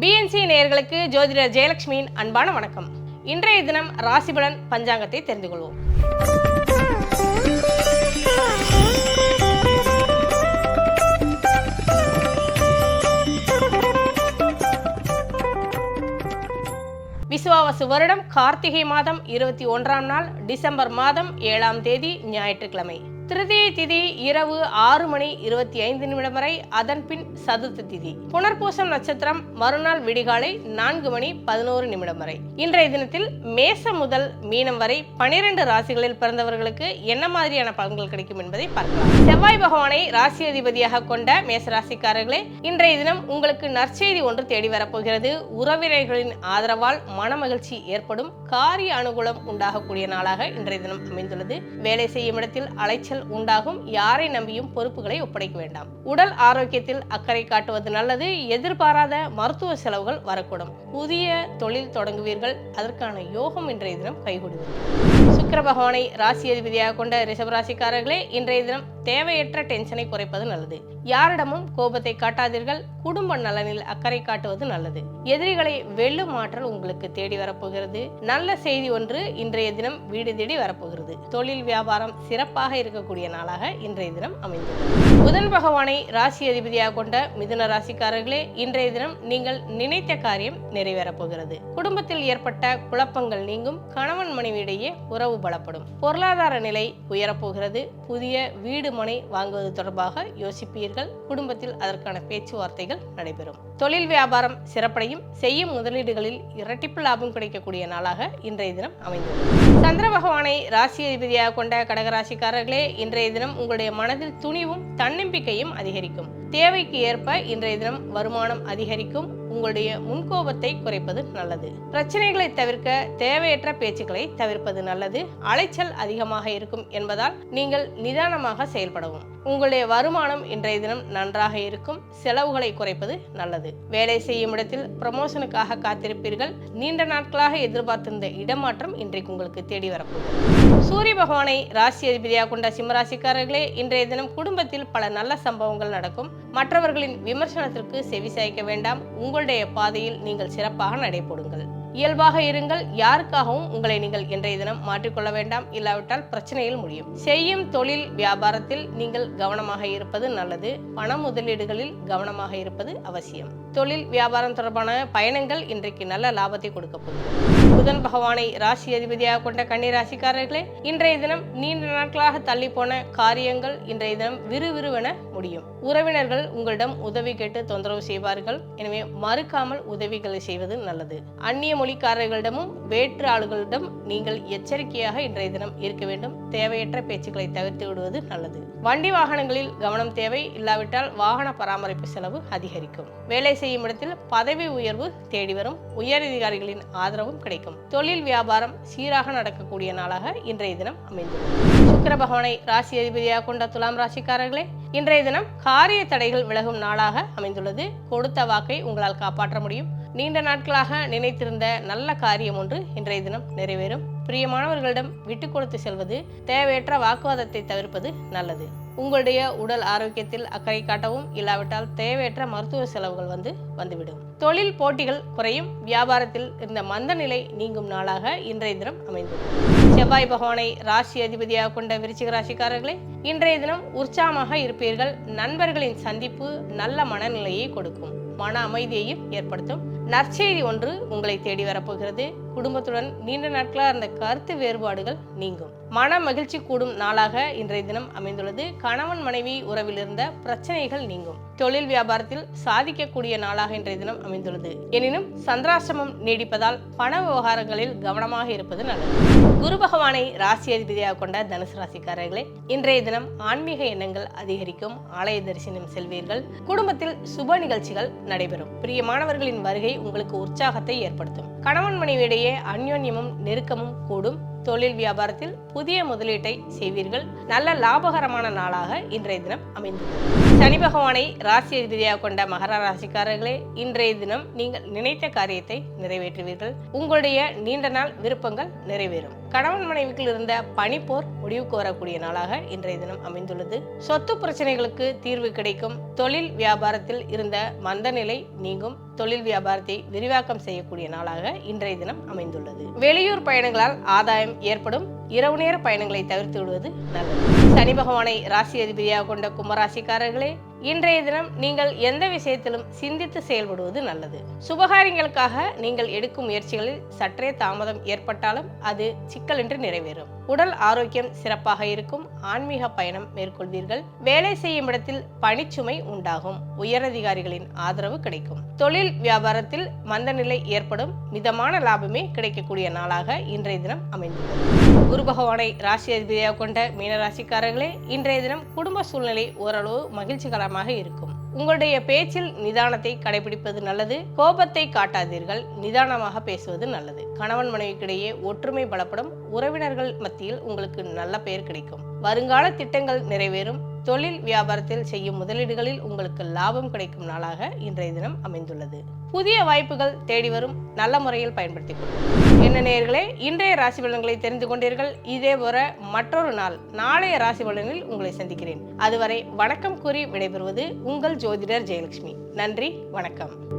BNC நேயர்களுக்கு ஜோதிடர் ஜெயலட்சுமியின் அன்பான வணக்கம். இன்றைய தினம் ராசிபலன் பஞ்சாங்கத்தை தெரிந்து கொள்வோம். விசுவாவசு வருடம் கார்த்திகை மாதம் இருபத்தி ஒன்றாம் நாள் டிசம்பர் மாதம் ஏழாம் தேதி ஞாயிற்றுக்கிழமை. திருதியை திதி இரவு ஆறு மணி இருபத்தி ஐந்து நிமிடம் வரை அதன் பின் சதுர்த்த திதி. புனர்பூசம் நட்சத்திரம் மறுநாள் விடிகாலை நான்கு மணி பதினோரு நிமிடம் வரை. இன்றைய தினத்தில் மேசம் முதல் மீனம் வரை பனிரெண்டு ராசிகளில் பிறந்தவர்களுக்கு என்ன மாதிரியான பலன்கள் கிடைக்கும் என்பதை பார்க்கலாம். செவ்வாய் பகவானை ராசி அதிபதியாக கொண்ட மேச ராசிக்காரர்களே இன்றைய தினம் உங்களுக்கு நற்செய்தி ஒன்று தேடி வரப்போகிறது. உறவினர்களின் ஆதரவால் மனமகிழ்ச்சி ஏற்படும் காரிய அனுகூலம் உண்டாகக்கூடிய நாளாக இன்றைய தினம் அமைந்துள்ளது. வேலை செய்யும் இடத்தில் அலைச்சல் உண்டாகும். யாரை நம்பியும் பொறுப்புகளை ஒப்படைக்க வேண்டாம். உடல் ஆரோக்கியத்தில் அக்கறை காட்டுவது நல்லது. எதிர்பாராத மருத்துவ செலவுகள் வரக்கூடும். புதிய தொழில் தொடங்குவீர்கள். அதற்கான யோகம் இன்றைய தினம் கைகூடுவது சுக்கர பகவானை ராசி அதிபதியாக கொண்ட ரிஷபராசிக்காரர்களே இன்றைய தினம் தேவையற்ற டென்ஷனை குறைப்பது நல்லது. யாரிடமும் கோபத்தை காட்டாதீர்கள். குடும்ப நலனில் அக்கறை காட்டுவது நல்லது. எதிரிகளை வெல்லும் ஆற்றல் உங்களுக்கு தேடி வரப்போகிறது. நல்ல செய்தி ஒன்று இன்றைய தினம் வீடு தேடி வரப்போகிறது. தொழில் வியாபாரம் சிறப்பாக இருக்கக்கூடிய நாளாக இன்றைய தினம் அமைந்துள்ளது புதன் பகவானை ராசி அதிபதியாக கொண்ட மிதுன ராசிக்காரர்களே இன்றைய தினம் நீங்கள் நினைத்த காரியம் நிறைவேறப் போகிறது குடும்பத்தில் ஏற்பட்ட குழப்பங்கள் நீங்கும். கணவன் மனைவியிடையே உறவு பலப்படும். பொருளாதார நிலை உயரப்போகிறது. புதிய வீடு வீடு முனை வாங்குவது தொடர்பாக யோசிப்பீர்கள். குடும்பத்தில் அதற்கான பேச்சுவார்த்தைகள் நடைபெறும். தொழில் வியாபாரம் சிறப்படையும். செய்யும் முதலீடுகளில் இரட்டிப்பு லாபம் கிடைக்கக்கூடிய நாளாக இன்றைய தினம் அமைந்துள்ளது சந்திர பகவானை ராசி அதிபதியாக கொண்ட கடகராசிக்காரர்களே இன்றைய தினம் உங்களுடைய மனதில் துணிவும் தன்னம்பிக்கையும் அதிகரிக்கும். தேவைக்கு ஏற்ப இன்றைய தினம் வருமானம் அதிகரிக்கும். உங்களுடைய முன்கோபத்தை குறைப்பது நல்லது. பிரச்சனைகளை தவிர்க்க தேவையற்ற பேச்சுக்களை தவிர்ப்பது நல்லது. அலைச்சல் அதிகமாக இருக்கும் என்பதால் நீங்கள் நிதானமாக செயல்படவும். உங்களுடைய வருமானம் இன்றைய தினம் நன்றாக இருக்கும். செலவுகளை குறைப்பது நல்லது. வேலை செய்யும் இடத்தில் ப்ரமோஷனுக்காக காத்திருப்பீர்கள். நீண்ட நாட்களாக எதிர்பார்த்திருந்த இடமாற்றம் இன்றைக்கு உங்களுக்கு தேடி வரப்போகுது. சூரிய பகவானை ராசி அதிபதியாக கொண்ட சிம்மராசிக்காரர்களே இன்றைய தினம் குடும்பத்தில் பல நல்ல சம்பவங்கள் நடக்கும். மற்றவர்களின் விமர்சனத்திற்கு செவி சாய்க்க வேண்டாம். உங்களுடைய பாதையில் நீங்கள் சிறப்பாக நடைபோடுங்கள். இயல்பாக இருங்கள் யாருக்காகவும் உங்களை நீங்கள் இன்றைய தினம் மாற்றிக்கொள்ள வேண்டாம். இல்லாவிட்டால் பிரச்சனையில் முடியும். செய்யும் தொழில் வியாபாரத்தில் நீங்கள் கவனமாக இருப்பது நல்லது. பண முதலீடுகளில் கவனமாக இருப்பது அவசியம். தொழில் வியாபாரம் தொடர்பான பயணங்கள் இன்றைக்கு நல்ல லாபத்தை கொடுக்க போகிறது புதன் பகவானை ராசி அதிபதியாக கொண்ட கன்னி ராசிக்காரர்களே இன்றைய தினம் நீண்ட நாட்களாக தள்ளி போன காரியங்கள் இன்றைய தினம் விறுவிறுவென முடியும். உறவினர்கள் உங்களிடம் உதவி கேட்டு தொந்தரவு செய்வார்கள். எனவே மறுக்காமல் உதவிகளை செய்வது நல்லது. அந்நிய மொழிக்காரர்களிடமும் வேற்று ஆளுகளிடம் நீங்கள் எச்சரிக்கையாக இன்றைய தினம் இருக்க வேண்டும். தேவையற்ற பேச்சுக்களை தவிர்த்து விடுவது நல்லது. வண்டி வாகனங்களில் கவனம் தேவை. இல்லாவிட்டால் வாகன பராமரிப்பு செலவு அதிகரிக்கும். வேலை செய்யும் இடத்தில் பதவி உயர்வு தேடி வரும் உயரதிகாரிகளின் ஆதரவும் கிடைக்கும். தொழில் வியாபாரம் சீராக நடக்கக்கூடிய நாளாக இன்றைய தினம் அமைந்துள்ளது. சுக்கர பகவானை ராசி அதிபதியாக கொண்ட துலாம் ராசிக்காரர்களே இன்றைய தினம் காரிய தடைகள் விலகும் நாளாக அமைந்துள்ளது. கொடுத்த வாக்கை உங்களால் காப்பாற்ற முடியும். நீண்ட நாட்களாக நினைத்திருந்த நல்ல காரியம் ஒன்று இன்றைய தினம் நிறைவேறும். பிரியமானவர்களிடம் விட்டு கொடுத்து செல்வது தேவையற்ற வாக்குவாதத்தை தவிர்ப்பது நல்லது. உங்களுடைய உடல் ஆரோக்கியத்தில் அக்கறை காட்டவும் இல்லாவிட்டால் தேவையற்ற மருத்துவ செலவுகள் வந்து வந்துவிடும். தொழில் போட்டிகள் குறையும். வியாபாரத்தில் இருந்த மந்த நிலை நீங்கும் நாளாக இன்றைய தினம் அமைந்துள்ளது செவ்வாய் பகவானை ராசி அதிபதியாக கொண்ட விருச்சிக ராசிக்காரர்களே இன்றைய தினம் உற்சாகமாக இருப்பீர்கள். நண்பர்களின் சந்திப்பு நல்ல மனநிலையை கொடுக்கும். மன அமைதியையும் ஏற்படுத்தும். நற்செய்தி ஒன்று உங்களை தேடி வரப்போகிறது. குடும்பத்துடன் நீண்ட நாட்களாக இருந்த கருத்து வேறுபாடுகள் நீங்கும். மன மகிழ்ச்சி கூடும் நாளாக இன்றைய தினம் அமைந்துள்ளது. கணவன் மனைவி உறவில் இருந்த பிரச்சனைகள் நீங்கும். தொழில் வியாபாரத்தில் சாதிக்கக்கூடிய நாளாக இன்றைய தினம் அமைந்துள்ளது. எனினும் சந்திராசிரமம் நீடிப்பதால் பண விவகாரங்களில் கவனமாக இருப்பது நல்லது. குரு பகவானை ராசி அதிபதியாக கொண்ட தனுசு ராசிக்காரர்களே இன்றைய தினம் ஆன்மீக எண்ணங்கள் அதிகரிக்கும். ஆலய தரிசனம் செல்வீர்கள். குடும்பத்தில் சுப நிகழ்ச்சிகள் நடைபெறும். பிரியமானவர்களின் வருகை உங்களுக்கு உற்சாகத்தை ஏற்படுத்தும். கணவன் மனைவியிடையே அந்யோன்யமும் நெருக்கமும் கூடும். தொழில் வியாபாரத்தில் புதிய முதலீட்டை செய்வீர்கள். நல்ல லாபகரமான நாளாக இன்றைய தினம் அமைந்துள்ளது சனி பகவானை ராசி அதிபதியாக கொண்ட மகர ராசிக்காரர்களே இன்றைய தினம் நீங்கள் நினைத்த காரியத்தை நிறைவேற்றுவீர்கள். உங்களுடைய நீண்ட நாள் விருப்பங்கள் நிறைவேறும். கணவன் மனைவிக்குள் இருந்த பனிப்போர் முடிவுக்கு வரக்கூடிய நாளாக இன்றைய தினம் அமைந்துள்ளது. சொத்து பிரச்சனைகளுக்கு தீர்வு கிடைக்கும். தொழில் வியாபாரத்தில் இருந்த மந்த நிலை நீங்கும். தொழில் வியாபாரத்தை விரிவாக்கம் செய்யக்கூடிய நாளாக இன்றைய தினம் அமைந்துள்ளது. வெளியூர் பயணங்களால் ஆதாயம் ஏற்படும். இரவு நேர பயணங்களை தவிர்த்து விடுவது நல்லது. சனி பகவானை ராசி அதிபதியாக கொண்ட கும்பராசிக்காரர்களே இன்றைய தினம் நீங்கள் எந்த விஷயத்திலும் சிந்தித்து செயல்படுவது நல்லது. சுபகாரியங்களுக்காக நீங்கள் எடுக்கும் முயற்சிகளில் சற்றே தாமதம் ஏற்பட்டாலும் அது சிக்கலின்றி நிறைவேறும். உடல் ஆரோக்கியம் சிறப்பாக இருக்கும். ஆன்மீக பயணம் மேற்கொள்வீர்கள். வேலை செய்யும் இடத்தில் பணிச்சுமை உண்டாகும். உயரதிகாரிகளின் ஆதரவு கிடைக்கும். தொழில் வியாபாரத்தில் மந்தநிலை ஏற்படும். மிதமான லாபமே கிடைக்கக்கூடிய நாளாக இன்றைய தினம் அமைந்துள்ளது. குரு பகவானை ராசி அதிபதியாக கொண்ட மீனராசிக்காரர்களே இன்றைய தினம் குடும்ப சூழ்நிலை ஓரளவு மகிழ்ச்சிகரமாக இருக்கும். உங்களுடைய பேச்சில் நிதானத்தை கடைபிடிப்பது நல்லது கோபத்தை காட்டாதீர்கள் நிதானமாக பேசுவது நல்லது. கணவன் மனைவிக்கிடையே ஒற்றுமை பலப்படும் உறவினர்கள் மத்தியில் உங்களுக்கு நல்ல பெயர் கிடைக்கும். வருங்கால திட்டங்கள் நிறைவேறும் தொழில் வியாபாரத்தில் செய்யும் முதலீடுகளில் உங்களுக்கு லாபம் கிடைக்கும் நாளாக இன்றைய தினம் அமைந்துள்ளது. புதிய வாய்ப்புகள் தேடி வரும் நல்ல முறையில் பயன்படுத்திக் கொள்ளுங்கள். என்ன நேர்களே இன்றைய ராசி பலன்களை தெரிந்து கொண்டீர்கள். இதே போல மற்றொரு நாள் நாளைய ராசி பலனில் உங்களை சந்திக்கிறேன். அதுவரை வணக்கம் கூறி விடைபெறுவது உங்கள் ஜோதிடர் ஜெயலட்சுமி. நன்றி வணக்கம்.